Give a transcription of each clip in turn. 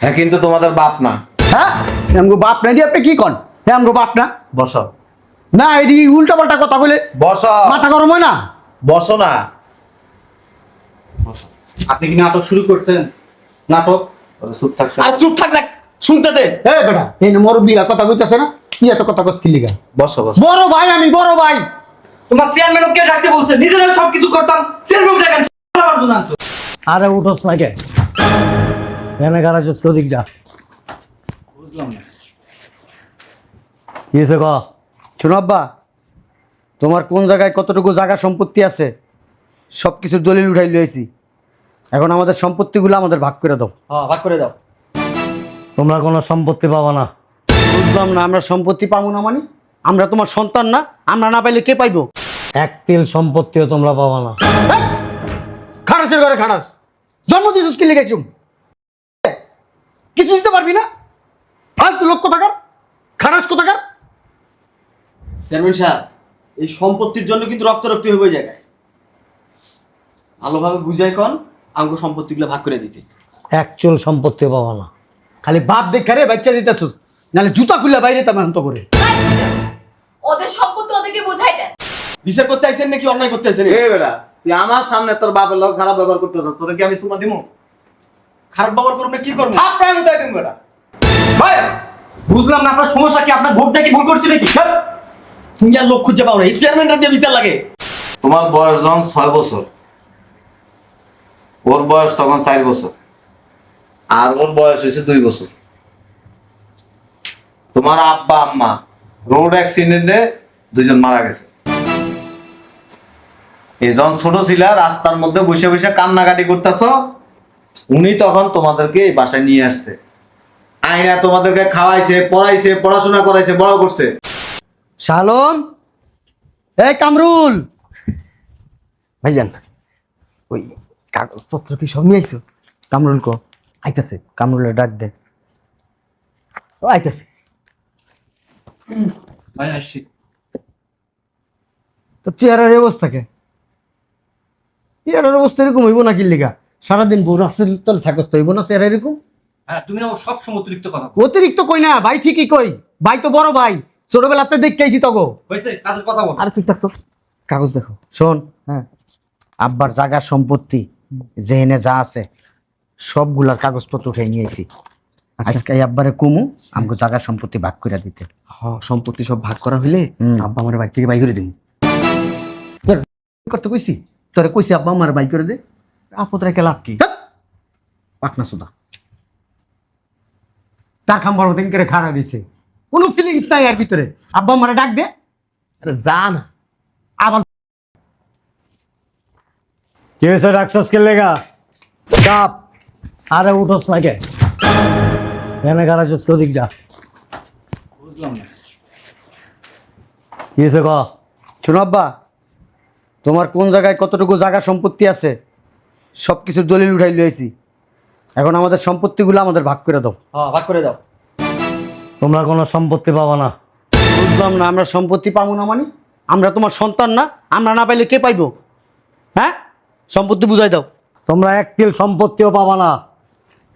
হ্যাঁ কিন্তু তোমাদের বাপ না। হ্যাঁ? আমগো বাপ না দিয়ে আপনি কি কন? হ্যাঁ আমগো বাপ না? বসো। না এদি উল্টা পাল্টা কথা বলে বসো। মাথা গরম হয় না? বসো না। আপনি কি নাটক শুরু করছেন? নাটক? চুপ থাকতে আর চুপ থাক না শুনতে দে। এ বেটা এই মুরব্বী কথা কইতাছে না কি এত কথা কস কি লিগা? বসো বসো। বড় ভাই আমি বড় ভাই। তোমার চেয়ারম্যান কে ডাকতে বলছে? নিজেরা সব কিছু করতাম চেয়ারম্যান ডাকেন। আরে উঠোস না কে এনে গাড়া চুস ওদিক যা। কি হয়েছে ক? শোনো তোমার কোন জায়গায় কতটুকু জায়গা সম্পত্তি আছে সব কিছুর দলিল উঠাই লইছি। এখন আমাদের সম্পত্তিগুলো আমাদের ভাগ করে দাও। হ্যাঁ ভাগ করে দাও। তোমরা কোনো সম্পত্তি পাবা না। বুঝলাম না আমরা সম্পত্তি পাবো না মানে? আমরা তোমার সন্তান না আমরা না পাইলে কে পাইবো? এক তিল সম্পত্তিও তোমরা পাবা না। খারাসের ঘরে খারাস। জন্ম দিছিস কি লিখেছুম কিছু দিতে পারবি না? ফালতু লোক কোথাকার? খারাস কোথাকার? চেয়ারম্যান সাহেব এই সম্পত্তির জন্য কিন্তু রক্তারক্তি হবে ওই জায়গায়। ভালোভাবে বুঝাই কন আমাকে সম্পত্তিগুলো ভাগ করে দিতে। এক সম্পত্তি পাবা না। খালি বাপ দেখা রে বাচ্চা দিতেছিস। নাহলে জুতা খুলে বাইরে তেমন তো করে। ওদের সম্পত্তি ওদেরকে বুঝাই দেন। বিচার করতে আইছেন নাকি অন্যায় করতে আইছেন? এ বেটা তুই আমার সামনে তোর বাপের লোক খারাপ ব্যবহার করতেছ তোরে কি আমি সুমা দিমু? খারাপ ব্যবহার করবে কি করব আপনার বেটা। ভাই বুঝলাম না আপনার সমস্যা কি? আপনার ভোটটা কি ভুল করছি নাকি? তুমি আর লোক খুঁজে পাও না। এই চেয়ারম্যানটা দিয়ে বিচার লাগে। তোমার বয়স যখন ছয় বছর ওর বয়স তখন চার বছর আর ওর বয়স হয়েছে দুই বছর। তোমার আব্বা আম্মা রোড অ্যাক্সিডেন্টে দুজন মারা গেছে। এই যখন ছোট ছিল রাস্তার মধ্যে বসে বসে কান্নাকাটি করতেছ উনি তখন তোমাদেরকে এই বাসায় নিয়ে আসছে। আইনা তোমাদেরকে খাওয়াইছে পড়াইছে পড়াশোনা করাইছে বড় করছে। শালম! এই কামরুল! ভাইজান ওই কাগজপত্র কি সব নিয়ে আইছো? কামরুল কো? আইতাছে কামরুলের ডাক দে ও আইতাছে। ভাই আসছি। তো চেহারার এই অবস্থা কে? চেহারার অবস্থা এরকম হইব না কি লিগা? সারাদিন বউ রাস্তার তলে থাকস তো হইব না চেহারা এরকম? হ্যাঁ তুমি না সব সময় অতিরিক্ত কথা অতিরিক্ত কই না ভাই ঠিকই কই। ভাই তো বড় ভাই ছোটবেলাতে দেখতে আইছি তগো। হয়েছে কাজের কথা বল। আরে তুই থাকতো কাগজ দেখো। শোন হ্যাঁ। আব্বার জায়গার সম্পত্তি যেহেনে যা আছে সবগুলার কাগজপত্র উঠে নিয়েছি আজকে এই আব্বারে কুমু আমাকে জায়গার সম্পত্তি ভাগ করে দিতে। সম্পত্তি সব ভাগ করা হইলে হুম। আব্বা আমার বাড়ি থেকে বাই করে দিন করতে কইছি? তোরে কইছি আব্বা আমার ভাই করে দে। আপদ রেখে লাভ কি? পাকনা সুদা। তার খাম্বার মতন করে খাড়া দিছে। কোনো ফিলিংস নাই এর ভিতরে। আব্বা আমারে ডাক দে। আরে যা না। আবার কি হয়েছে ডাকছস কে লেগা? চাপ। আরে উঠোস না কে এনে গাড়া চুস ওদিক যা। বুঝলাম না। কি হয়েছে ক? শোনো আব্বা তোমার কোন জায়গায় কতটুকু জায়গা সম্পত্তি আছে? সব কিছুর দলিল উঠাই লইছি। এখন আমাদের সম্পত্তিগুলো আমাদের ভাগ করে দাও। হ্যাঁ ভাগ করে দাও। তোমরা কোনো সম্পত্তি পাবা না। বুঝলাম না আমরা সম্পত্তি পাবো না মানে? আমরা তোমার সন্তান না আমরা না পাইলে কে পাইবো? হ্যাঁ? সম্পত্তি বুঝাই দাও। তোমরা এক তিল সম্পত্তিও পাবা না।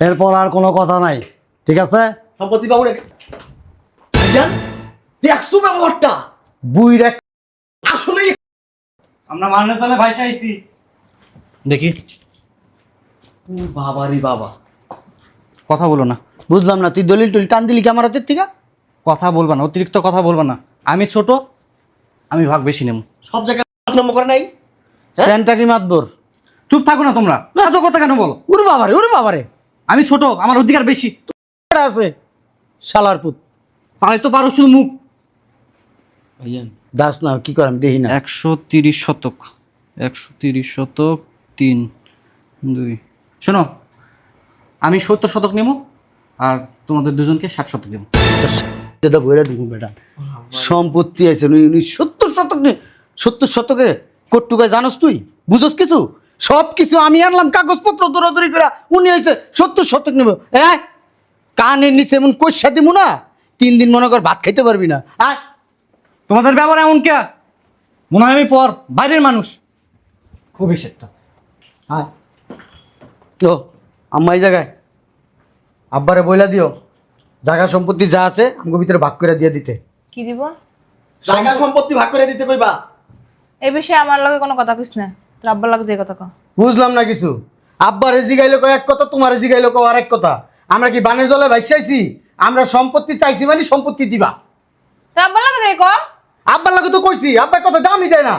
এরপর আর কোনো কথা নাই। ঠিক আছে? সম্পত্তি পাবো রে ভাইজান দেখছ ব্যবহারটা? বুইর এক আসলে আমরা মানলে তাহলে ভাই আইছি দেখি। বাবারি বাবা। কথা বলো না। বুঝলাম না তুই দলিল টলিল টান দিলি কি আমার হাতের থেকে? কথা বলবা না অতিরিক্ত কথা বলবা না। আমি ছোট আমি ভাগ বেশি নেব। সব জায়গায় নম্বর করে নাই? হ্যাঁ? মাতবর? চুপ থাকো না তোমরা। এত কথা কেন বলো? উরে বাবারে উরে বাবারে। আমি ছোট আমার অধিকার বেশি। আছে? শালার পুত। তাই তো পারো শুধু মুখ। দাস না কি করে আমি দেখি না। একশো তিরিশ শতক। একশো তিরিশ শতক তিন দুই। শোনো আমি সত্তর শতক নেব আর তোমাদের দুজনকে ষাট শতক দেবো দাদা বইরা দেখুন বেটা। সম্পত্তি আছে উনি উনি সত্তর শতক সত্তর শতকে কট্টুকায় জানোস তুই? বুঝোস কিছু? সব কিছু আমি আনলাম কাগজপত্র দৌড়াদৌড়ি করে। উনি হয়েছে সত্তর শতক নেব হ্যাঁ কানের নিচে এমন কৈশা দিব না? তিন দিন মনে কর ভাত খাইতে পারবি না। আয় তোমাদের ব্যবহার এমন কে? মনে হয় আমি পর বাইরের মানুষ। খুবই সেটা আয়। ও আম্মা এই জায়গায়। আব্বারে বইলা দিও। জায়গা সম্পত্তি যা আছে আমাকে ভিতরে ভাগ করে দিয়ে দিতে। কি দিব? জায়গা সম্পত্তি ভাগ করে দিতে কইবা? এই বিষয়ে আমার লগে কোনো কথা কইস না। তোর আব্বার লগে যে কথা কও বুঝলাম না কিছু। আব্বারে জিগাইলো কয় এক কথা তোমারে জিগাইলো কয় আরেক কথা। আমরা কি বানের জলে ভাইসাইছি আমরা সম্পত্তি চাইছি মানে সম্পত্তি দিবা। তোর আব্বার লগে যাই কও আব্বার লাগে তো কইছি আব্বার কথা দামই দেয় না।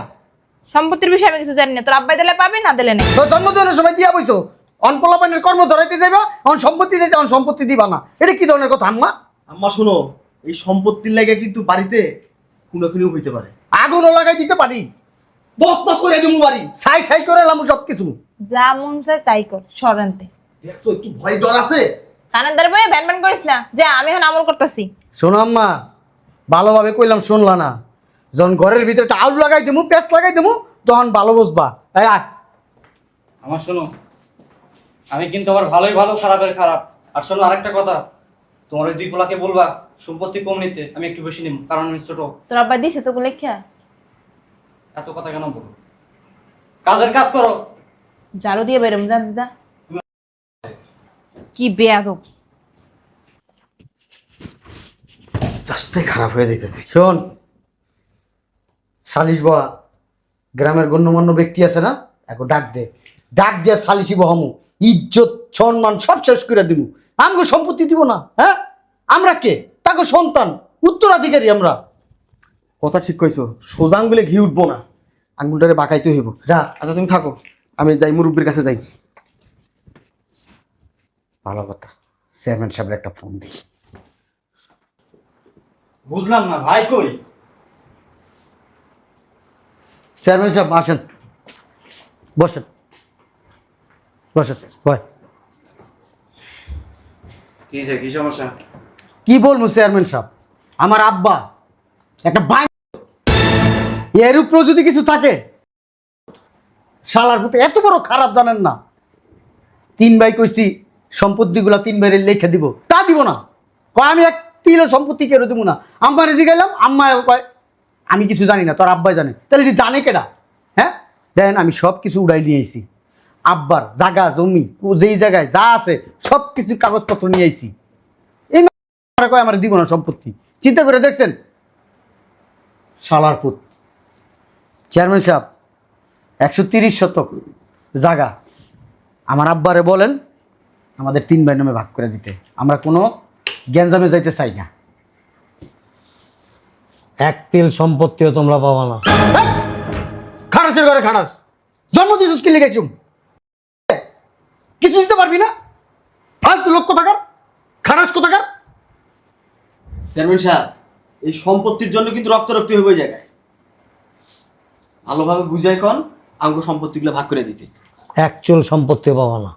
সম্পত্তির বিষয়ে আমি কিছু জানি না। তোর আব্বাই দিলে পাবি না দিলে নেই। তো জন্মদিনের সময় দিয়া বইছো অনপলাপানের কর্ম ধরাইতে যাইবা অন সম্পত্তি দিতে অন সম্পত্তি দিবা না। এটা কি ধরনের কথা আম্মা? আম্মা শোনো এই সম্পত্তির লাগে কিন্তু বাড়িতে কোনো কিনিও হইতে পারে। আগুনও লাগাই দিতে পারি। বস বস করে দিমু বাড়ি। ছাই ছাই করে লামু সব কিছু যা মন চায় তাই কর সরান্তে। দেখছ একটু ভয় ডর আছে? কানের দ্বারা বয়ে ব্যান ব্যান করিস না। যা আমি এখন আমল করতেছি। শোনো আম্মা ভালোভাবে কইলাম শুনলা না। যখন ঘরের ভিতরে আলু লাগাই দেবো পেঁয়াজ লাগাই দেবো তখন ভালো বুঝবা। এই আয়। আমার শোনো আমি কিন্তু আমার ভালোই ভালো খারাপের খারাপ। আর শোনো আরেকটা কথা। তোমার ওই দুই পোলাকে বলবা সম্পত্তি কম নিতে আমি একটু বেশি নিব। কারণ আমি ছোট। তোর আব্বা দিছে তো লেখা এত কথা কেন বলো? কাজের কাজ করো। ঝাড়ু দিয়ে বেরোম যা যা। কি বেয়াদব। জাস্টটাই খারাপ হয়ে যাইতেছে। শোন সালিশ বহা। গ্রামের গণ্যমান্য ব্যক্তি আছে না? এখন ডাক দে। ডাক দিয়া সালিশি বহামু। ইজ্জত সম্মান সব শেষ করে দিব। আমাকে সম্পত্তি দিব না হ্যাঁ? আমরা কে? তাকে সন্তান উত্তরাধিকারী আমরা। কথা ঠিক কইছো সোজা আঙ্গুলে ঘি উঠবো না আঙ্গুলটারে বাঁকাইতে হইব। যা। আচ্ছা তুমি থাকো আমি যাই মুরব্বীর কাছে যাই। ভালো কথা চেয়ারম্যান সাহেবের একটা ফোন দিই। বুঝলাম না ভাই কই? চেয়ারম্যান সাহেব আসেন। বসেন। বসেন হয় কি সমস্যা? কি বলব চেয়ারম্যান সাহেব? আমার আব্বা একটা বাই এর উপরেও যদি কিছু থাকে শালার প্রতি এত বড় খারাপ জানেন না। তিন ভাই কইছি সম্পত্তিগুলো তিন ভাইরে লিখে দিব। তা দিব না। কয় আমি এক তিল সম্পত্তি কেউ দিব না। আম্মা রেজি গেলাম আম্মা কয় আমি কিছু জানি না তোর আব্বাই জানে। তাহলে জানে কেডা? হ্যাঁ? দেখেন আমি সব কিছু উড়াই নিয়ে আইছি। আব্বার জাগা জমি যেই জায়গায় যা আছে সব কিছু কাগজপত্র নিয়ে আইছি। এই আমার কয় আমার দিব না সম্পত্তি? চিন্তা করে দেখছেন? শালার পুত। চেয়ারম্যান সাহেব একশো তিরিশ শতক জাগা। আমার আব্বারে বলেন আমাদের তিন ভাই নামে ভাগ করে দিতে। আমরা কোনো গ্যাঞ্জামে যাইতে চাই না। এক তিল সম্পত্তিও তোমরা পাবা না। খারাসের ঘরে খারাস। জন্ম দিছিস কি লিখেছুম কিছু দিতে পারবি না? ফালতু লোক কোথাকার? খারাস কোথাকার? চেয়ারম্যান সাহেব এই সম্পত্তির জন্য কিন্তু রক্ত রক্তি এই জায়গায়। ভালোভাবে বুঝাই কন আমাকে সম্পত্তিগুলো ভাগ করে দিতে। এক চুল সম্পত্তিও পাবা না।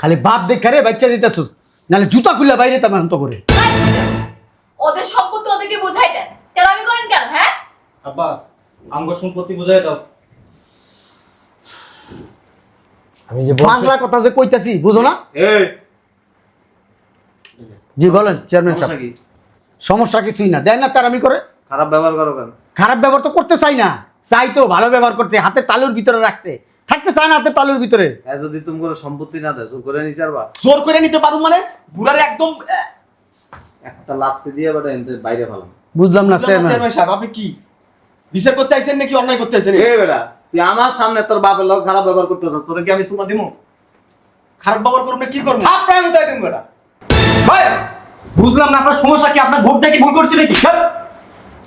খালি বাপ দেখা রে বাচ্চা দিতেছিস নাহলে জুতা খুলে বাইরে তেমন তো করে। ওদের সম্পত্তি ওদেরকে বুঝাই দেন। কেন আমি করেন কেন হ্যাঁ? আব্বা আমগো সম্পত্তি বুঝাই দাও। আমি যে বাংলা কথা যে কইতাছি বুঝো না? জি বলেন চেয়ারম্যান সাহেব। সমস্যা কিছুই না। দেয় না তার আমি করে। খারাপ ব্যবহার করো কেন? খারাপ ব্যবহার তো করতে চাই না। চাই তো ভালো ব্যবহার করতে হাতে তালুর ভিতরে রাখতে। থাকতে চায় না হাতে তালুর ভিতরে। যদি তুমি কোনো সম্পত্তি না দেয় জোর করে নিতে পারবা? জোর করে নিতে পারব মানে? বুড়ারে একদম একটা লাফতে দিয়ে বাটা এনতে বাইরে ফেলাম বুঝলাম না চেয়ারম্যান সাহেব আপনি কি? বিচার করতে আইছেন নাকি অন্যায় করতে আইছেন? এ বেটা তুই আমার সামনে তোর বাপের লোক খারাপ ব্যবহার করতেছ তোরে কি আমি সুমা দিমু? খারাপ ব্যবহার করুন না কি করব? আপনার মুতাই দিমু বেটা ভাই বুঝলাম না আপনার সমস্যা কি? আপনার ভোট দেখি ভুল করছি নাকি?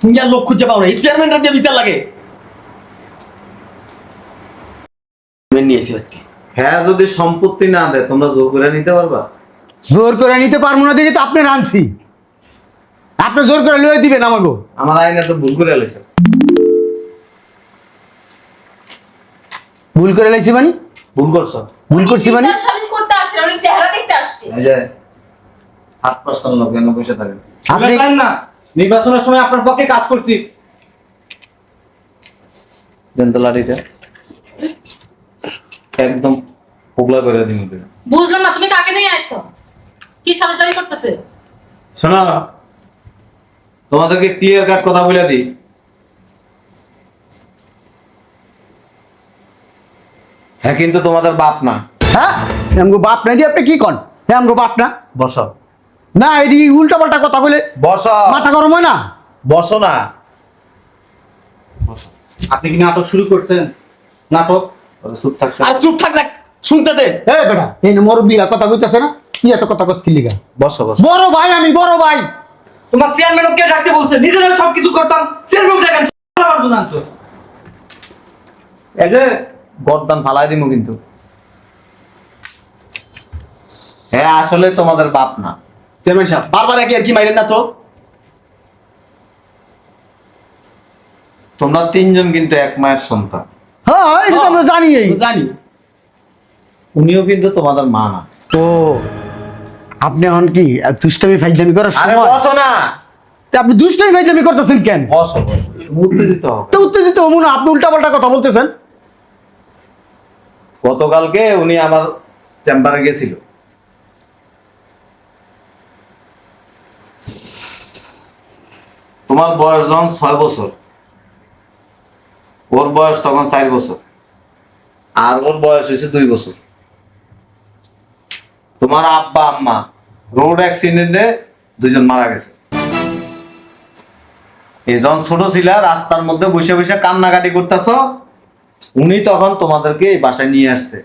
তুমি আর লোক খুঁজে পাও না। এই চেয়ারম্যানটা দিয়ে বিচার লাগে। নিয়ে এসে কি। হ্যাঁ যদি সম্পত্তি না দেয় তোমরা জোর করে নিতে পারবা? জোর করে নিতে পারব না দেখে তো আপনি রানছি আপনি জোর করে লয়ে দিবেন আমাকে আমার আইনে তো ভুল করে লেছে ভুল করে লাইছি মানে ভুল করছ। ভুল করছি মানে? সালিশ করতে আসছে উনি চেহারা দেখতে আসছে। এই যে আট পার্সেন্ট লোক কেন বসে থাকেন। আপনি বুঝলেন না নির্বাচনের সময় আপনার পক্ষে কাজ করছি। দেন তো লাঠিটা। একদম পোগলা করে দিন বুঝলাম না তুমি কাকে নিয়ে আইছো? কি সালিশদারি করতেছে? শোনো তোমাদেরকে ক্লিয়ার কাট কথা বলে দিই। হ্যাঁ কিন্তু তোমাদের বাপ না। হ্যাঁ? আমগো বাপ না দিয়ে আপনি কি কন? হ্যাঁ আমগো বাপ না? বসো। না এটি উল্টা পাল্টা কথা বলে বসো। মাথা গরম হয় না? বসো না। আপনি কি নাটক শুরু করছেন? নাটক? চুপ থাকতে আর চুপ থাক না শুনতে দে। এ বেটা এই মুরব্বীরা কথা কইতাছে না? কি এত কথা কস লিগা? বসো বসো। বড় ভাই আমি বড় ভাই। তোমার চেয়ারম্যান কে ডাকতে বলছে? নিজেরা সব কিছু করতাম। চেয়ারম্যান ডাকেন। এই যে গরদান ফালাই দিমু কিন্তু। হ্যাঁ আসলে তোমাদের বাপ না। চেয়ারম্যান সাহেব বারবার একই আর কি মাইরেন না তো? তোমরা তিনজন কিন্তু এক মায়ের সন্তান। হ্যাঁ এটা তো আমরা জানি। এই জানি। উনিও কিন্তু তোমাদের মা না। তো আপনি এখন কি দুষ্টামি ফাইজলামি করার আরে সময়? বসো না। তা আপনি দুষ্টামি ফাইজলামি করতেছেন কেন? বসো বসো। উত্তেজিত হবে তো উত্তেজিত হব না আপনি উল্টা পাল্টা কথা বলতেছেন। গতকালকে উনি আমার চেম্বারে গেছিল। তোমার বয়স যখন ছয় বছর, ওর বয়স তখন চার বছর, আর ওর বয়স হয়েছে দুই বছর। তোমার আব্বা, আম্মা, রোড অ্যাক্সিডেন্টে দুজন মারা গেছে। যখন ছোট ছিল, রাস্তার মধ্যে বসে বসে কান্নাকাটি করতেছ উনি তখন তোমাদেরকে এই বাসায় নিয়ে আসছে।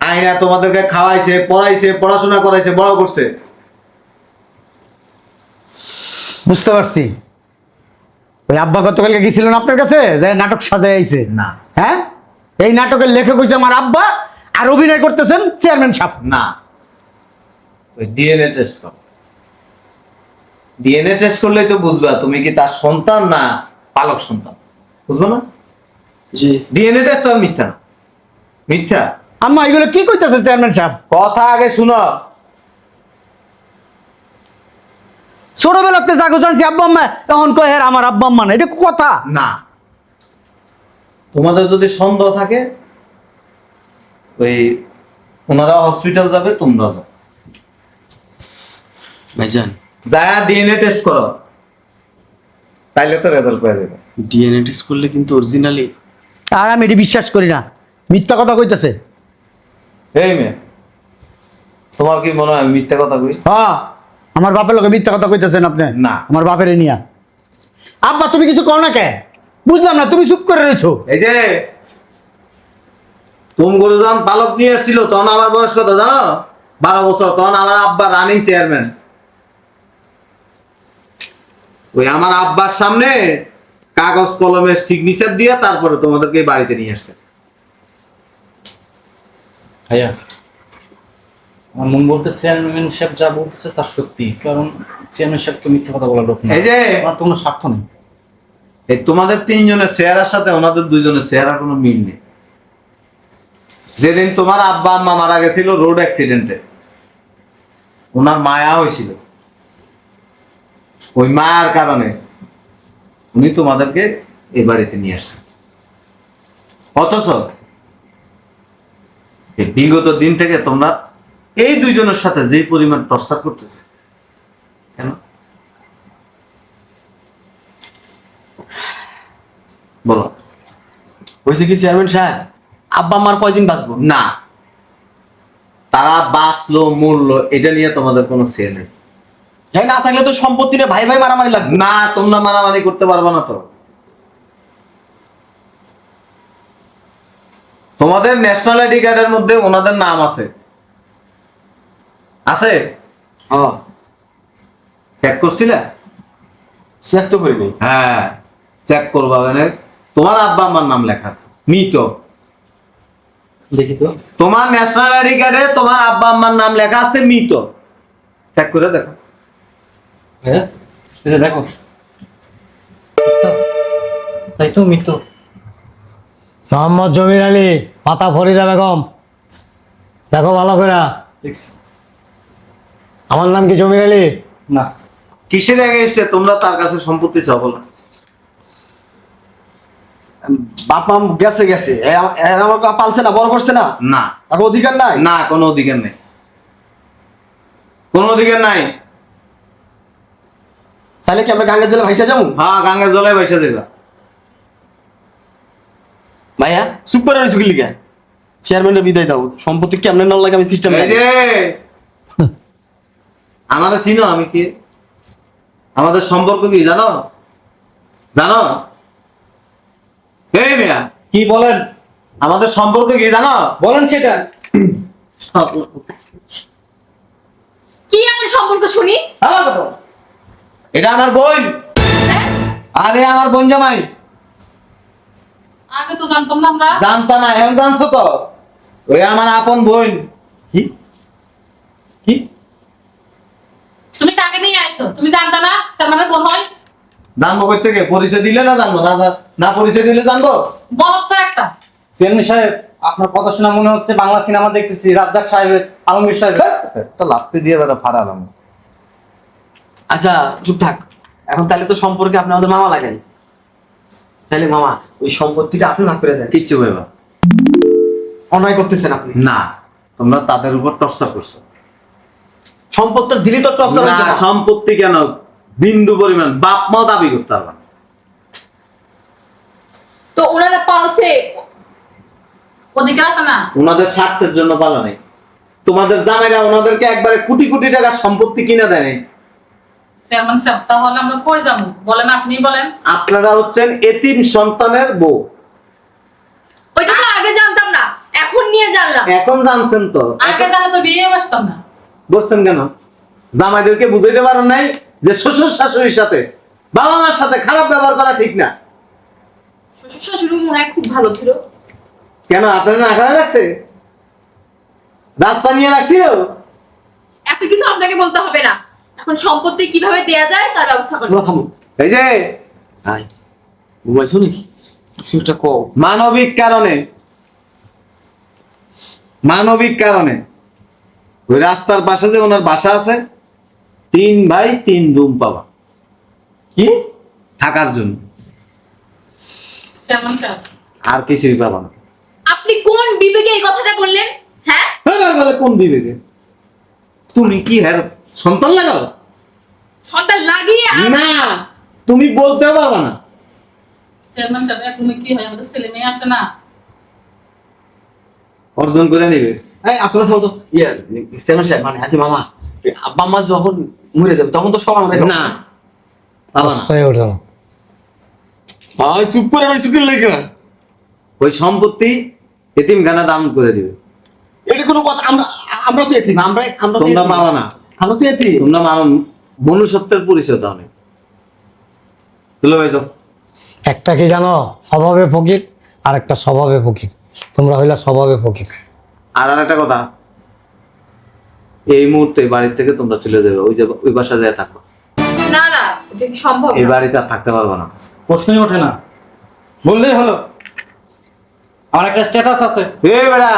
আয়না তোমাদেরকে খাওয়াইছে পড়াইছে পড়াশোনা করাইছে বড় করছে। বুঝতে পারছি। ওই আব্বা গতকালকে গেছিলেন আপনার কাছে? যে নাটক সাজায় আইছে? না। হ্যাঁ? এই নাটকের লেখক হয়েছে আমার আব্বা আর অভিনয় করতেছেন চেয়ারম্যান সাহেব। না। ওই ডিএনএ টেস্ট কর। ডিএনএ টেস্ট করলেই তো বুঝবা তুমি কি তার সন্তান না পালক সন্তান? বুঝবে না? জি। ডিএনএ টেস্ট তো আর মিথ্যা মিথ্যা। আম্মা এগুলো কি কইতেছে চেয়ারম্যান সাহেব? কথা আগে শুনো। ছোটবেলাতে জাগো জানছি আব্বা আম্মা তখন কয় হ্যাঁ আমার আব্বা আম্মা না। এটা কথা? না। তোমাদের যদি সন্দেহ থাকে ওই ওনারা হসপিটাল যাবে তোমরা যাও। ভাইজান। যায় ডিএনএ টেস্ট করো। তাইলে তো রেজাল্ট পেয়ে যাবে। ডিএনএ টেস্ট করলে কিন্তু অরিজিনালি আর আমি এটি বিশ্বাস করি না। মিথ্যা কথা কইতেছে। এই মেয়ে তোমার কি মনে হয় আমি মিথ্যা কথা কই? হ্যাঁ আমার বাপের লোকে মিথ্যা কথা কইতেছেন আপনি? না। আমার বাপের নিয়া। আব্বা তুমি কিছু কর না কে? বুঝলাম না তুমি চুপ করে রয়েছো। এই যে তুম গরু যখন পালক নিয়ে এসেছিল তখন আমার বয়স কত জানো? বারো বছর তখন আমার আব্বা রানিং চেয়ারম্যান ওই আমার আব্বার সামনে কাগজ কলমের সিগনেচার দিয়ে তারপরে তোমাদেরকে বাড়িতে নিয়ে আসছে। ভাইয়া আমার মন বলতে চেয়ারম্যান সাহেব যা বলতেছে তা সত্যি কারণ চেয়ারম্যান সাহেব তো মিথ্যা কথা বলার লোক এই যে আমার তো কোনো স্বার্থ নেই। এই তোমাদের তিনজনের চেহারার সাথে ওনাদের দুজনের চেহারার কোনো মিল নেই। যেদিন তোমার আব্বা আম্মা মারা গেছিল রোড অ্যাক্সিডেন্টে ওনার মায়া হয়েছিল। ওই মায়ার কারণে উনি তোমাদেরকে এই বাড়িতে নিয়ে আসছেন। অথচ এই বিগত দিন থেকে তোমরা এই দুইজনের সাথে যে পরিমাণ টর্চার করতেছে কেন? বলো। হয়েছে কি চেয়ারম্যান সাহেব? আব্বা আমার কয়দিন বাঁচবো? না। তারা বাঁচলো মরলো এটা নিয়ে তোমাদের কোনো সে নেই। হ্যাঁ না থাকলে তো সম্পত্তি নিয়ে ভাই ভাই মারামারি লাগবে। না তোমরা মারামারি করতে পারবে না তো। তোমাদের ন্যাশনাল আইডি কার্ডের মধ্যে ওনাদের নাম আছে। আছে? হ্যাঁ। চেক করছিলে? চেক তো করিনি। হ্যাঁ চেক করবা। মানে তোমার আব্বা আমার নাম লেখা আছে। মৃত দেখি তো। তোমার ন্যাশনাল আইডি কার্ডে তোমার আব্বা আম্মার নাম লেখা আছে মৃত চেক করে দেখো। ভাইয়া এটা দেখো। তাই তো মিত্র। মোহাম্মদ জমির আলী পাতা ফরিদা বেগম। দেখো ভালো করে। আমার নাম কি জমির আলী? না। কিসের আগে এসছে? তোমরা তার কাছে সম্পত্তি চাও বলো। বাপ মা গেছে গেছে। এরা আমার পালছে না বড় করছে না? না। অধিকার নাই? না কোনো অধিকার নেই। কোনো অধিকার নাই? তাহলে কি আমরা গাঙ্গের জলে ভাইসা যাব? হ্যাঁ গাঙ্গা জলে বসে দেবা। ভাইয়া চুপ করে রয়েছে লিগা? চেয়ারম্যানের বিদায় দাও। সম্পত্তি কেমনে নাম লাগে? আমি সিস্টেম এই যে! আমাদের চিনো আমি কি? আমাদের সম্পর্ক কি জানো? জানো? এই মিয়া কি বলেন? আমাদের সম্পর্ক কি জানো? বলেন সেটা। কি এমন সম্পর্ক শুনি? আমার কথা। এটা আমার বোন। হ্যাঁ? আরে আমার বোন জামাই। আগে তো জানতাম না আমরা। জানতা না এখন জানছো তো? ওই আমার আপন বোন। কি? কি? তুমি কাকে নিয়ে আইছো তুমি জানতা না? সালমানের বোন হয়? জানব কই থেকে পরিচয় দিলে না জানব? না না পরিচয় দিলে জানব? বলক তো একটা। চেয়ারম্যান সাহেব আপনার কথা শোনা মনে হচ্ছে বাংলা সিনেমা দেখতেছি রাজ্জাক সাহেবের আলমগীর সাহেব একটা লাফতে দিয়ে বেটা ফাড়ালাম। আচ্ছা চুপ থাক। এখন তাহলে তো সম্পর্কে আপনি আমাদের মামা লাগেন তাহলে মামা ওই সম্পত্তিটা আপনি ভাগ করে দেন। কিচ্ছু ভেবা অন্যায় করতেছেন আপনি। না তোমরা তাদের উপর টর্চার করছ। সম্পত্তি দিলি তো টস না সম্পত্তি কেন? বিন্দু পরিমাণ। বাপ মাও দাবি করতে পারবা না। তো ওনারা পালছে। ওদিকে আছে না? ওনাদের স্বার্থের জন্য পালা নেই। তোমাদের জামাইরা ওনাদেরকে একবারে কোটি কোটি টাকার সম্পত্তি কিনে দেয়। চেয়ারম্যান সাহেব তাহলে আমরা কই যাব? বলেন আপনি বলেন। আপনারা হচ্ছেন এতিম সন্তানের বউ। ওইটা তো আগে জানতাম না এখন নিয়ে জানলাম। এখন জানছেন তো। আগে জানা তো বিয়ে বসতাম না। বসছেন কেন? জামাইদেরকে বুঝাইতে পারেন নাই যে শ্বশুর শাশুড়ির সাথে বাবা মার সাথে খারাপ ব্যবহার করা ঠিক না। শ্বশুর শাশুড়ি মনে হয় খুব ভালো ছিল। কেন আপনারা না খাওয়া রাখছে? রাস্তা নিয়ে রাখছিল? এত কিছু আপনাকে বলতে হবে না। এখন সম্পত্তি কীভাবে দেয়া যায় তার ব্যবস্থা করব তোমরা থামো। এই যে ভাই ঘুমাইছো নাকি? কিছু একটা কও। মানবিক কারণে। মানবিক কারণে। ওই রাস্তার পাশে যে ওনার বাসা আছে তিন ভাই তিন রুম পাবা। কি? থাকার জন্য। আর কিছুই পাবা না। আপনি কোন বিবেকে এই কথাটা বললেন? হ্যাঁ? এবার বলে কোন বিবেকে? তুমি কি হ্যার সন্তান লাগাও? সন্তান লাগিয়ে না তুমি বলতে পারবা না। চেয়ারম্যান সাহেব কি হয়? আমাদের ছেলে মেয়ে আছে না। অর্জন করে নিবে। এই আপনারা থামো তো। ইয়ে চেয়ারম্যান সাহেব মানে হাতি মামা। আব্বা আম্মা যখন মরে যাবে তখন তো সব আমাদের না। পাবা না। কষ্টই ওঠে না ভাই চুপ করে চুপ করে লেগে? ওই সম্পত্তি এতিম গানা দাম করে দিবে। এটা কোনো কথা আমরা আমরা তো এতিম আমরা আমরা তো তোমরা এতিম। না। আমরা তো এতিম। তোমরা মানো মনুষ্যত্বের পরিচয় দাও নেই ভাই যাও। একটা কি জানো? স্বভাবে ফকির আর একটা স্বভাবে ফকির। তোমরা হইলা স্বভাবে ফকির। আর আর একটা কথা এই মুহূর্তে বাড়ি থেকে তোমরা চলে যাবে ওই যে ওই বাসা যায় থাকো না না এটা কি সম্ভব এই বাড়িতে আর থাকতে পারবে না। প্রশ্নই ওঠে না। বললেই হলো। আমার একটা স্ট্যাটাস আছে। এ বেড়া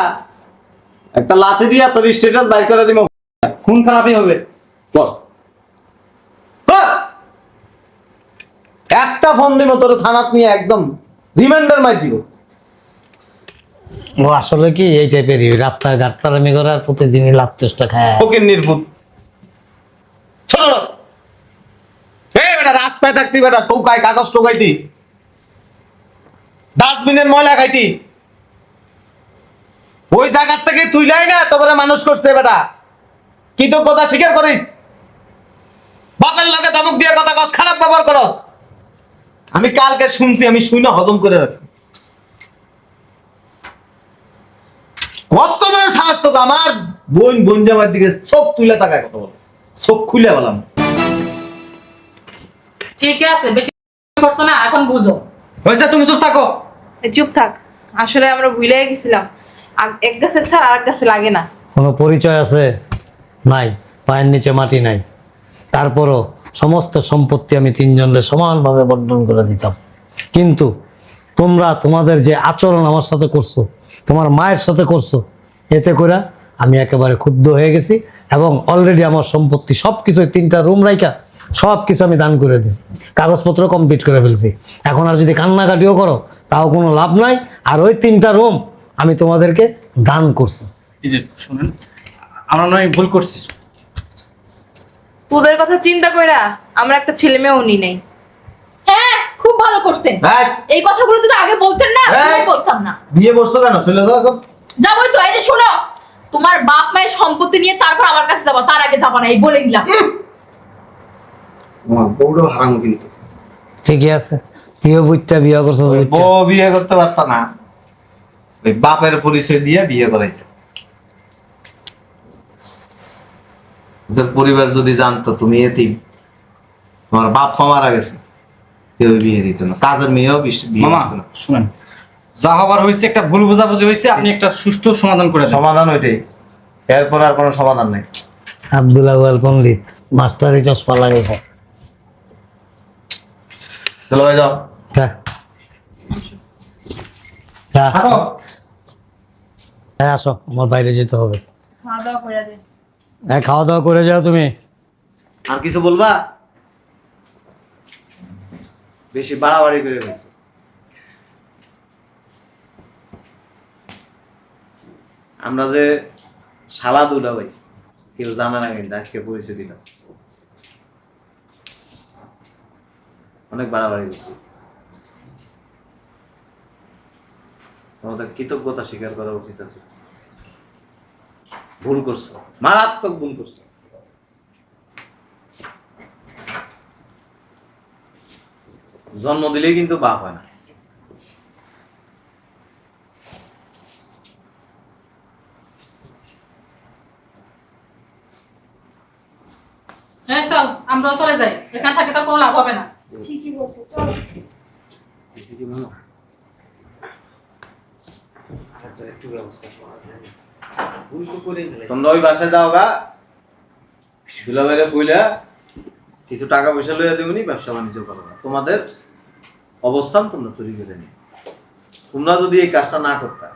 একটা লাথি দিয়া তোর স্ট্যাটাস বাইর করে দিব খুন খারাপই হবে। বল। একটা ফোন দিব তোর থানাত নিয়ে একদম রিমাইন্ডার মার দিব। ও আসলে কি এই টাইপেরই রাস্তায় করার প্রতিদিনই লাভ চেষ্টা খায়। ছোট এই বেটা রাস্তায় থাকতি বেটা টোকাই কাগজ টোকাইতি। ডাস্টবিনের ময়লা খাইতি। ওই জায়গার থেকে তুই লাই না তো করে মানুষ করছে বেটা। কি তো কথা স্বীকার করিস। বাপের লগে ধমক দিয়ে কথা কস খারাপ ব্যবহার করস। আমি কালকে শুনছি আমি শুই না হজম করে রাখছি। কত বড় সাহস তোকে আমার বোন বোন যাবার দিকে চোখ তুলে তাকায় কথা বলে। চোখ খুলে বললাম ঠিক আছে বেশি করছ না এখন বুঝো। হয়েছে তুমি চুপ থাকো। এই চুপ থাক। আসলে আমরা ভুলে গেছিলাম। এক গাছের ছাড় আর এক গাছে লাগে না। কোনো পরিচয় আছে? নাই পায়ের নিচে মাটি নাই। তারপরও সমস্ত সম্পত্তি আমি তিনজনকে সমানভাবে বন্টন করে দিতাম। কিন্তু তোমরা তোমাদের যে আচরণ আমার সাথে করছ, তোমার মায়ের সাথে করছ, এতে করে আমি একেবারে ক্ষুব্ধ হয়ে গেছি এবং অলরেডি আমার সম্পত্তি সব কিছু তিনটা রুম রাইকা সব কিছু আমি দান করে দিছি, কাগজপত্র কমপ্লিট করে ফেলছি। এখন আর যদি কান্নাকাটিও করো, তাও কোনো লাভ নাই। আর ওই তিনটা রুম আমি তোমাদেরকে দান করছি। এই যে, শুনেন, আমরা নয়, ভুল করছি। তোদের কথা চিন্তা কইরা আমরা একটা ছেলে মেয়েও নি নাই। হ্যাঁ খুব ভালো করছেন। হ্যাঁ। এই কথাগুলো যদি আগে বলতেন না হ্যাঁ। আমি বলতাম না। বিয়ে বসছো কেন? চলে যাও। যাবোই তো এই যে শোনো তোমার বাপ মায়ের সম্পত্তি নিয়ে তারপর আমার কাছে যাবা তার আগে যাবা না এই বলে দিলাম। আমার বউটাও হারামো কিন্তু। ঠিকই আছে। তুইও বুঝটা বিয়ে করছ বউ বিয়ে করতে পারত না। ওই বাপের পরিচয় দিয়ে বিয়ে করাইছে। ওদের পরিবার যদি জানতো তুমি এতিম তোমার বাপ মা মারা গেছে কেউ বিয়ে দিত না কাজের মেয়েও মামা শুনেন যা হবার হয়েছে একটা ভুল বোঝাবুঝি হয়েছে আপনি একটা সুষ্ঠু সমাধান করে সমাধান ওইটাই। এরপর আর কোনো সমাধান নেই। আব্দুল আওয়াল পন্ডিত মাস্টারি চশমা লাগাইছে চলো ভাই যাও। যা। যা। হ্যাঁ আসো আমার বাইরে যেতে হবে। খাওয়া দাওয়া করে দিস হ্যাঁ খাওয়া দাওয়া করে যাও তুমি। আর কিছু বলবা? বেশি বাড়াবাড়ি করে ফেলছো আমরা যে শালা দুলা ভাই, কেউ জানে না কিন্তু আজকে পরিচয় দিলাম। অনেক বাড়াবাড়ি করছি। তোমাদের কৃতজ্ঞতা স্বীকার করা উচিত আছে। ভুল করছ। মারাত্মক ভুল করছ। জন্ম দিলেই কিন্তু বাপ হয় না। হ্যাঁ চল আমরাও চলে যাই। এখান থেকে তো কোনো লাভ হবে না। ঠিকই বলছো চলো। তোমরা ওই বাসায় যাও গা। দুলা বাইরে কইলা কিছু টাকা পয়সা লইয়া দেবনি ব্যবসা বাণিজ্য করো তোমাদের অবস্থান তোমরা তৈরি করে নি তোমরা যদি এই কাজটা না করতে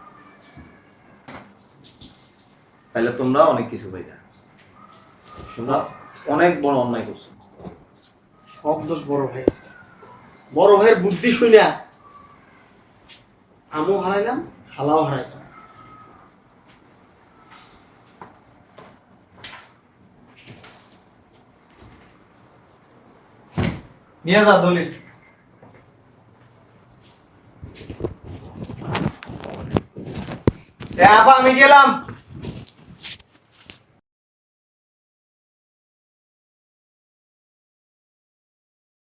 তাহলে তোমরা অনেক কিছু পাইতা। তোমরা অনেক বড় অন্যায় করছ। সব দোষ বড় ভাই বড় ভাইয়ের বুদ্ধি শুনে আমও হারাইলাম শালাও হারাইলাম। নিয়ে যা দলিল আমি গেলাম।